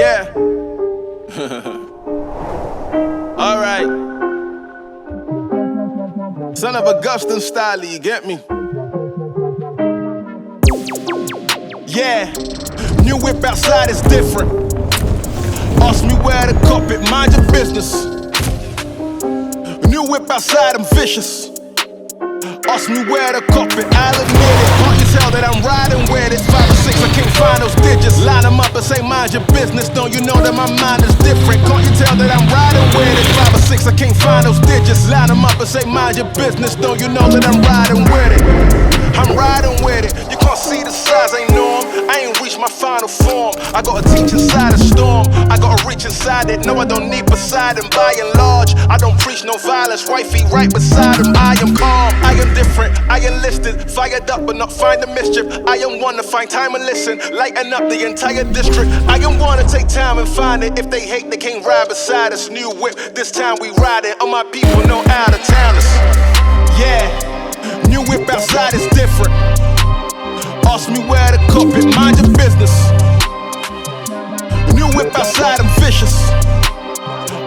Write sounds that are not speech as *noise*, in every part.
Yeah. *laughs* All right. Son of a Gustin style, you get me? Yeah. New whip outside is different. Ask me where the cup it, mind your business. New whip outside, I'm vicious. Ask me where cup it, I'll admit it. Can't you tell that I'm riding with it? Five or six, I can't find those digits. Line them up and say, mind your business. Don't you know that my mind is different? Can't you tell that I'm riding with it? Five or six, I can't find those digits. Line them up and say, mind your business. Don't you know that I'm riding with it? I'm riding with it. You can't see the size, ain't norm. I ain't reached my final form. I gotta teach inside a storm. I gotta reach inside it. No, I don't need beside Poseidon. By and large, I don't preach no violence. Wifey right beside him. I am calm. I am different. I enlisted. Fired up, but not find the mischief. I am one to find time and listen. Lighten up the entire district. I am one to take time and find it. If they hate, they can't ride beside us. New whip. This time we ride it. All my people know out of towners. Yeah. New whip outside is different. Ask me where to cup it, mind your business. New whip outside, I'm vicious.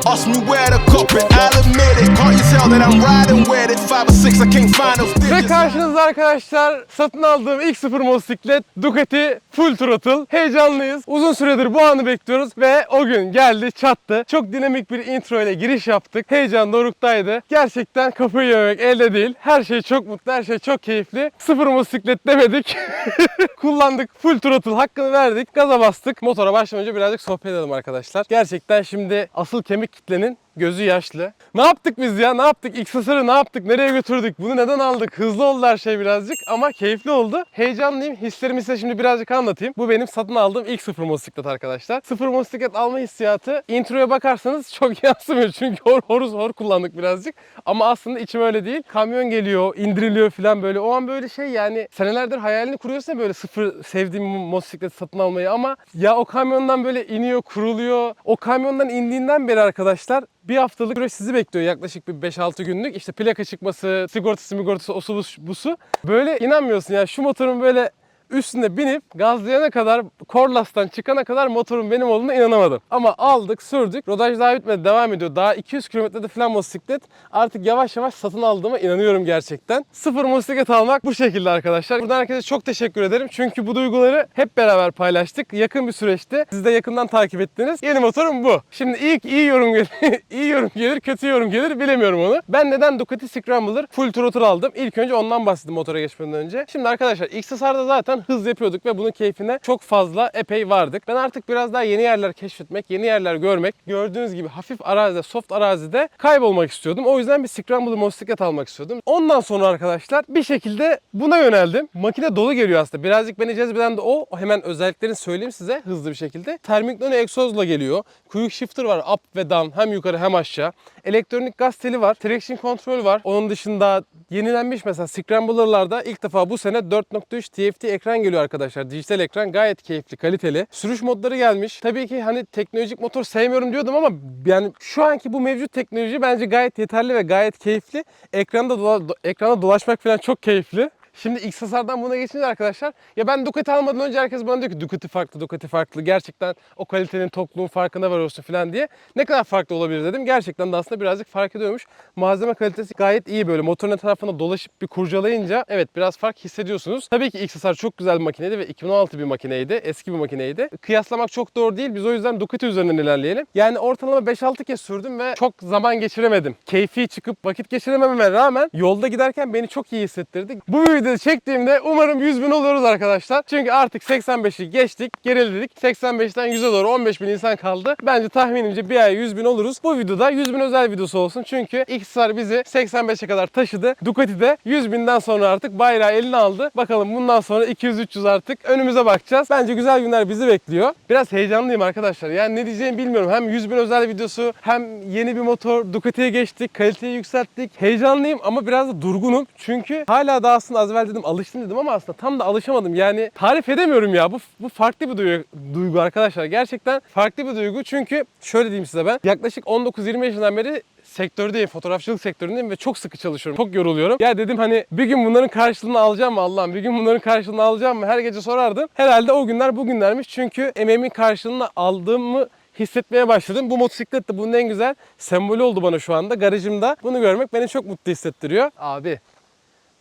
Ask me where to cup it, I'll admit it. Can't you tell that I'm riding with it? Five or six, I can't find those Ve digits. karşınızda arkadaşlar satın aldığım ilk sıfır motosiklet Ducati Full Throttle. Heyecanlıyız. Uzun süredir bu anı bekliyoruz ve o gün geldi çattı. Çok dinamik bir intro ile giriş yaptık. Heyecan doruktaydı. Gerçekten kafayı yemek elde değil. Her şey çok mutlu, her şey çok keyifli. Sıfır motosiklet demedik. *laughs* Kullandık. Full Throttle hakkını verdik. Gaza bastık. Motora başlamadan önce birazcık sohbet edelim arkadaşlar. Gerçekten şimdi asıl kemik kitlenin gözü yaşlı. Ne yaptık biz ya? Ne yaptık? XSR'ı ne yaptık? Nereye götürdük? Bunu neden aldık? Hızlı oldu her şey birazcık ama keyifli oldu. Heyecanlıyım. Hislerimi size şimdi birazcık anlatayım. Bu benim satın aldığım ilk sıfır motosiklet arkadaşlar. Sıfır motosiklet alma hissiyatı introya bakarsanız *laughs* çok yansımıyor. Çünkü hor hor hor kullandık birazcık. Ama aslında içim öyle değil. Kamyon geliyor, indiriliyor falan böyle. O an böyle şey yani senelerdir hayalini kuruyorsun ya böyle sıfır sevdiğim motosiklet satın almayı ama ya o kamyondan böyle iniyor, kuruluyor. O kamyondan indiğinden beri arkadaşlar bir haftalık süreç sizi bekliyor yaklaşık bir 5-6 günlük. İşte plaka çıkması, sigortası, migortası, osu busu-. Böyle inanmıyorsun ya şu motorun böyle üstüne binip gazlayana kadar, Korlas'tan çıkana kadar motorun benim olduğuna inanamadım. Ama aldık, sürdük. Rodaj daha bitmedi, devam ediyor. Daha 200 kilometrede falan motosiklet. Artık yavaş yavaş satın aldığıma inanıyorum gerçekten. Sıfır motosiklet almak bu şekilde arkadaşlar. Buradan herkese çok teşekkür ederim. Çünkü bu duyguları hep beraber paylaştık. Yakın bir süreçte siz de yakından takip ettiniz. Yeni motorum bu. Şimdi ilk iyi yorum gelir, *laughs* iyi yorum gelir, kötü yorum gelir bilemiyorum onu. Ben neden Ducati Scrambler Full Throttle aldım? İlk önce ondan bahsettim motora geçmeden önce. Şimdi arkadaşlar XSR'da zaten hız yapıyorduk ve bunun keyfine çok fazla epey vardık. Ben artık biraz daha yeni yerler keşfetmek, yeni yerler görmek, gördüğünüz gibi hafif arazide, soft arazide kaybolmak istiyordum. O yüzden bir Scrambler motosiklet almak istiyordum. Ondan sonra arkadaşlar bir şekilde buna yöneldim. Makine dolu geliyor aslında. Birazcık beni cezbeden de o. Hemen özelliklerini söyleyeyim size hızlı bir şekilde. Termik nano egzozla geliyor. Quick shifter var up ve down hem yukarı hem aşağı. Elektronik gaz teli var. Traction control var. Onun dışında yenilenmiş mesela Scrambler'larda ilk defa bu sene 4.3 TFT ekran geliyor arkadaşlar. Dijital ekran gayet keyifli, kaliteli. Sürüş modları gelmiş. Tabii ki hani teknolojik motor sevmiyorum diyordum ama yani şu anki bu mevcut teknoloji bence gayet yeterli ve gayet keyifli. Ekranda dola- do- ekranda dolaşmak falan çok keyifli. Şimdi XSR'dan buna geçince arkadaşlar ya ben Ducati almadan önce herkes bana diyor ki Ducati farklı, Ducati farklı. Gerçekten o kalitenin, tokluğun farkına varıyorsun falan diye. Ne kadar farklı olabilir dedim. Gerçekten de aslında birazcık fark ediyormuş. Malzeme kalitesi gayet iyi böyle. Motorun etrafında dolaşıp bir kurcalayınca evet biraz fark hissediyorsunuz. Tabii ki XSR çok güzel bir makineydi ve 2016 bir makineydi. Eski bir makineydi. Kıyaslamak çok doğru değil. Biz o yüzden Ducati üzerinden ilerleyelim. Yani ortalama 5-6 kez sürdüm ve çok zaman geçiremedim. Keyfi çıkıp vakit geçiremememe rağmen yolda giderken beni çok iyi hissettirdi. Bu videoyu çektiğimde umarım 100 bin oluruz arkadaşlar. Çünkü artık 85'i geçtik, geriledik. 85'ten 100'e doğru 15 bin insan kaldı. Bence tahminimce bir ay 100 bin oluruz. Bu videoda 100 bin özel videosu olsun. Çünkü XR bizi 85'e kadar taşıdı. Ducati de 100 binden sonra artık bayrağı eline aldı. Bakalım bundan sonra 200-300 artık önümüze bakacağız. Bence güzel günler bizi bekliyor. Biraz heyecanlıyım arkadaşlar. Yani ne diyeceğimi bilmiyorum. Hem 100 bin özel videosu hem yeni bir motor Ducati'ye geçtik. Kaliteyi yükselttik. Heyecanlıyım ama biraz da durgunum. Çünkü hala daha aslında az ver dedim, alıştım dedim ama aslında tam da alışamadım. Yani tarif edemiyorum ya. Bu, bu farklı bir duygu, duygu arkadaşlar. Gerçekten farklı bir duygu. Çünkü şöyle diyeyim size ben. Yaklaşık 19-20 yaşından beri sektördeyim, fotoğrafçılık sektöründeyim ve çok sıkı çalışıyorum. Çok yoruluyorum. Ya dedim hani bir gün bunların karşılığını alacağım mı Allah'ım? Bir gün bunların karşılığını alacağım mı? Her gece sorardım. Herhalde o günler bugünlermiş. Çünkü emeğimin karşılığını aldığımı hissetmeye başladım. Bu motosiklet de bunun en güzel sembolü oldu bana şu anda. Garajımda bunu görmek beni çok mutlu hissettiriyor. Abi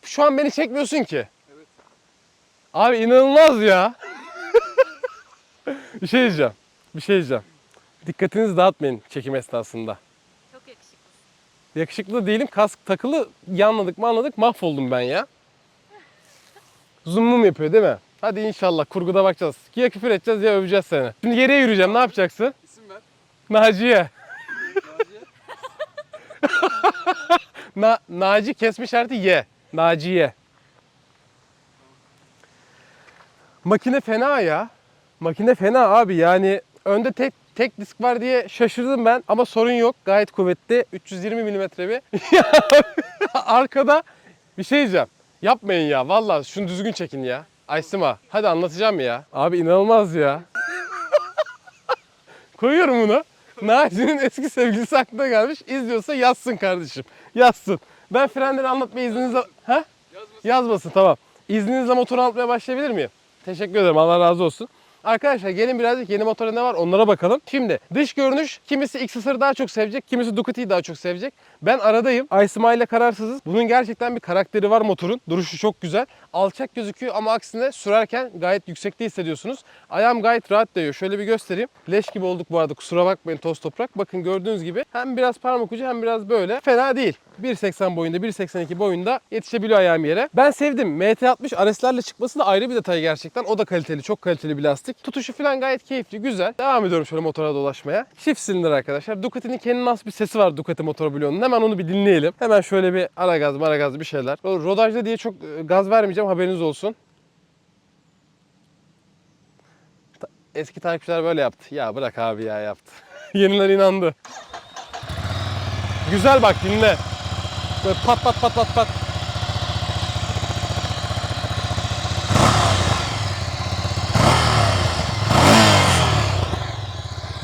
şu an beni çekmiyorsun ki. Abi inanılmaz ya. *laughs* bir şey diyeceğim. Bir şey diyeceğim. Dikkatinizi dağıtmayın çekim esnasında. Çok yakışıklı. Yakışıklı değilim. Kask takılı. Yanladık mı anladık. Mahvoldum ben ya. Zoom mum yapıyor değil mi? Hadi inşallah kurguda bakacağız. Ya küfür edeceğiz ya öveceğiz seni. Şimdi geriye yürüyeceğim. Ne yapacaksın? İsim ver. Naciye. *laughs* Na, Naci kesme işareti Y. Naciye. Makine fena ya. Makine fena abi yani önde tek tek disk var diye şaşırdım ben ama sorun yok. Gayet kuvvetli. 320 mm bir. *laughs* Arkada bir şey diyeceğim. Yapmayın ya vallahi şunu düzgün çekin ya. Aysima hadi anlatacağım ya. Abi inanılmaz ya. *laughs* Koyuyorum bunu. Naci'nin eski sevgilisi aklına gelmiş. İzliyorsa yazsın kardeşim. Yazsın. Ben frenleri anlatmaya izninizle... Ha? Yazmasın. Yazmasın tamam. İzninizle motor anlatmaya başlayabilir miyim? Teşekkür ederim. Allah razı olsun. Arkadaşlar gelin birazcık yeni motora ne var onlara bakalım. Şimdi dış görünüş kimisi X-Sır'ı daha çok sevecek, kimisi Ducati'yi daha çok sevecek. Ben aradayım. Aysima ile kararsızız. Bunun gerçekten bir karakteri var motorun. Duruşu çok güzel. Alçak gözüküyor ama aksine sürerken gayet yüksekte hissediyorsunuz. Ayağım gayet rahat değiyor. Şöyle bir göstereyim. Leş gibi olduk bu arada. Kusura bakmayın toz toprak. Bakın gördüğünüz gibi hem biraz parmak ucu hem biraz böyle. Fena değil. 1.80 boyunda, 1.82 boyunda yetişebiliyor ayağım yere. Ben sevdim. MT60 RS'lerle çıkması da ayrı bir detay gerçekten. O da kaliteli, çok kaliteli bir lastik. Tutuşu falan gayet keyifli, güzel. Devam ediyorum şöyle motora dolaşmaya. Çift silindir arkadaşlar. Ducati'nin kendine has bir sesi var Ducati motor bloğunun. Hemen onu bir dinleyelim. Hemen şöyle bir ara gaz, mara gaz bir şeyler. Rodajda diye çok e, gaz vermeyeceğim haberiniz olsun. Eski takipçiler böyle yaptı. Ya bırak abi ya yaptı. *laughs* Yeniler inandı. Güzel bak dinle. Böyle pat pat pat pat pat.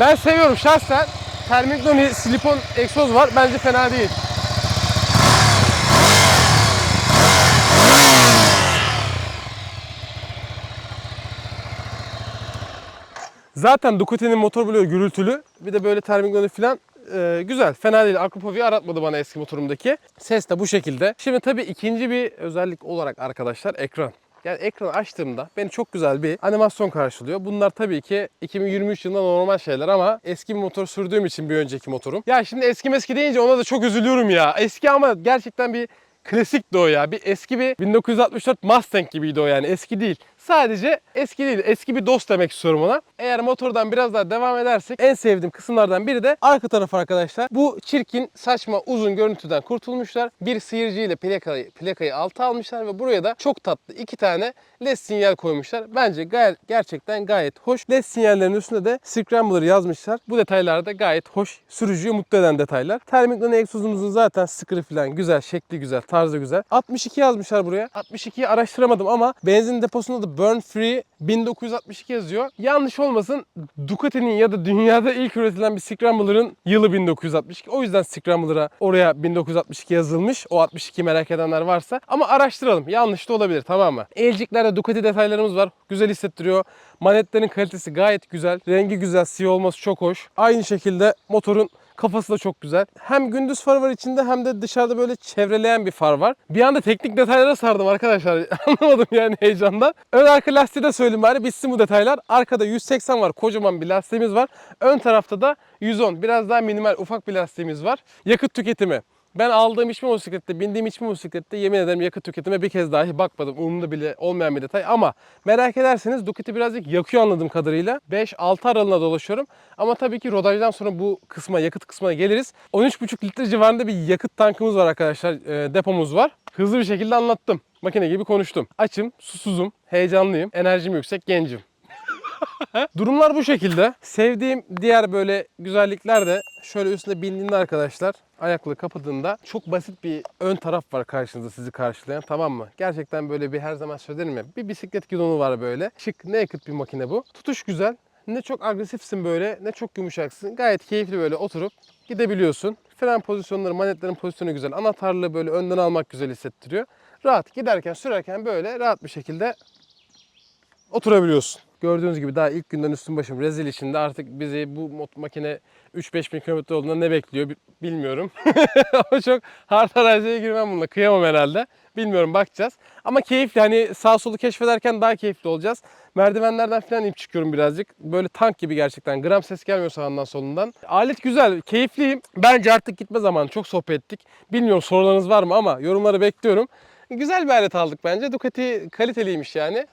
Ben seviyorum şahsen. Termikloni silipon egzoz var. Bence fena değil. Zaten Ducati'nin motor bloğu gürültülü. Bir de böyle termikloni falan e, güzel. Fena değil. Akropovi'yi aratmadı bana eski motorumdaki. Ses de bu şekilde. Şimdi tabii ikinci bir özellik olarak arkadaşlar ekran. Yani ekranı açtığımda beni çok güzel bir animasyon karşılıyor. Bunlar tabii ki 2023 yılında normal şeyler ama eski bir motor sürdüğüm için bir önceki motorum. Ya şimdi eski meski deyince ona da çok üzülüyorum ya. Eski ama gerçekten bir klasikti o ya. Bir eski bir 1964 Mustang gibiydi o yani. Eski değil. Sadece eski değil. Eski bir dost demek istiyorum ona. Eğer motordan biraz daha devam edersek en sevdiğim kısımlardan biri de arka taraf arkadaşlar. Bu çirkin, saçma, uzun görüntüden kurtulmuşlar. Bir sıyırcı ile plakayı, plakayı alta almışlar ve buraya da çok tatlı iki tane LED sinyal koymuşlar. Bence gayet, gerçekten gayet hoş. LED sinyallerin üstünde de Scrambler yazmışlar. Bu detaylar da gayet hoş. Sürücüyü mutlu eden detaylar. Termikli egzozumuzun zaten sıkırı falan güzel, şekli güzel, tarzı güzel. 62 yazmışlar buraya. 62'yi araştıramadım ama benzin deposunda da Burn Free 1962 yazıyor. Yanlış olmasın Ducati'nin ya da dünyada ilk üretilen bir Scrambler'ın yılı 1962. O yüzden Scrambler'a oraya 1962 yazılmış. O 62 merak edenler varsa. Ama araştıralım. Yanlış da olabilir tamam mı? Elciklerde Ducati detaylarımız var. Güzel hissettiriyor. Manetlerin kalitesi gayet güzel. Rengi güzel. Siyah olması çok hoş. Aynı şekilde motorun Kafası da çok güzel. Hem gündüz far var içinde hem de dışarıda böyle çevreleyen bir far var. Bir anda teknik detaylara sardım arkadaşlar. *laughs* Anlamadım yani heyecandan. Ön arka lastiği de söyleyeyim bari bitsin bu detaylar. Arkada 180 var. Kocaman bir lastiğimiz var. Ön tarafta da 110. Biraz daha minimal ufak bir lastiğimiz var. Yakıt tüketimi. Ben aldığım içme motosiklette, bindiğim içme motosiklette yemin ederim yakıt tüketime bir kez dahi bakmadım. Umurumda bile olmayan bir detay ama merak ederseniz Ducati birazcık yakıyor anladığım kadarıyla. 5-6 aralığına dolaşıyorum. Ama tabii ki rodajdan sonra bu kısma, yakıt kısmına geliriz. 13,5 litre civarında bir yakıt tankımız var arkadaşlar. e, depomuz var. Hızlı bir şekilde anlattım. Makine gibi konuştum. Açım, susuzum, heyecanlıyım, enerjim yüksek, gencim. *laughs* Durumlar bu şekilde. Sevdiğim diğer böyle güzellikler de şöyle üstüne bindiğinde arkadaşlar ayaklığı kapadığında çok basit bir ön taraf var karşınızda sizi karşılayan tamam mı? Gerçekten böyle bir her zaman söylerim ya bir bisiklet gidonu var böyle. Şık naked bir makine bu. Tutuş güzel. Ne çok agresifsin böyle ne çok yumuşaksın. Gayet keyifli böyle oturup gidebiliyorsun. Fren pozisyonları, manetlerin pozisyonu güzel. Anahtarlığı böyle önden almak güzel hissettiriyor. Rahat giderken sürerken böyle rahat bir şekilde oturabiliyorsun. Gördüğünüz gibi daha ilk günden üstün başım rezil içinde artık bizi bu makine 3-5 bin kilometre olduğunda ne bekliyor bi- bilmiyorum. *laughs* Ama çok hard araziye girmem bununla kıyamam herhalde. Bilmiyorum bakacağız. Ama keyifli hani sağ solu keşfederken daha keyifli olacağız. Merdivenlerden falan inip çıkıyorum birazcık. Böyle tank gibi gerçekten. Gram ses gelmiyor sağından solundan. Alet güzel, keyifliyim. Bence artık gitme zamanı. Çok sohbet ettik. Bilmiyorum sorularınız var mı ama yorumları bekliyorum. Güzel bir alet aldık bence. Ducati kaliteliymiş yani.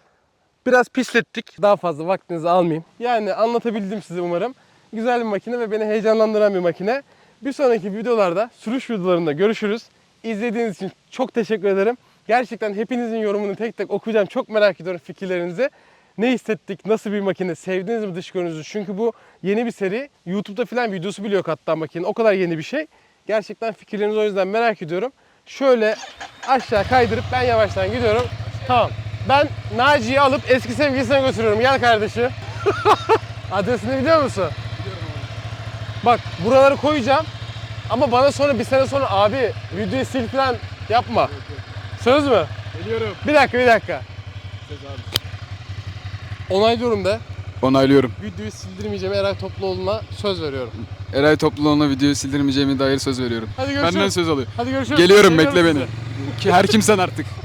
Biraz pislettik. Daha fazla vaktinizi almayayım. Yani anlatabildim size umarım. Güzel bir makine ve beni heyecanlandıran bir makine. Bir sonraki videolarda, sürüş videolarında görüşürüz. İzlediğiniz için çok teşekkür ederim. Gerçekten hepinizin yorumunu tek tek okuyacağım. Çok merak ediyorum fikirlerinizi. Ne hissettik, nasıl bir makine, sevdiniz mi dış görünüşü? Çünkü bu yeni bir seri. YouTube'da falan videosu bile yok hatta makinenin. O kadar yeni bir şey. Gerçekten fikirlerinizi o yüzden merak ediyorum. Şöyle aşağı kaydırıp ben yavaştan gidiyorum. Tamam. Ben Naci'yi alıp eski sevgilisine götürüyorum. Gel kardeşim. *laughs* Adresini biliyor musun? Bak buraları koyacağım. Ama bana sonra bir sene sonra abi videoyu sil falan yapma. Söz mü? Geliyorum. Bir dakika bir dakika. Onaylıyorum de. Onaylıyorum. Videoyu sildirmeyeceğime Eray Topluoğlu'na söz veriyorum. Eray Topluoğlu'na videoyu sildirmeyeceğime dair söz veriyorum. Hadi görüşürüz. Benden söz alıyor. Hadi görüşürüz. Geliyorum Geliyorum bekle size. beni. Ki her kimsen artık. *laughs*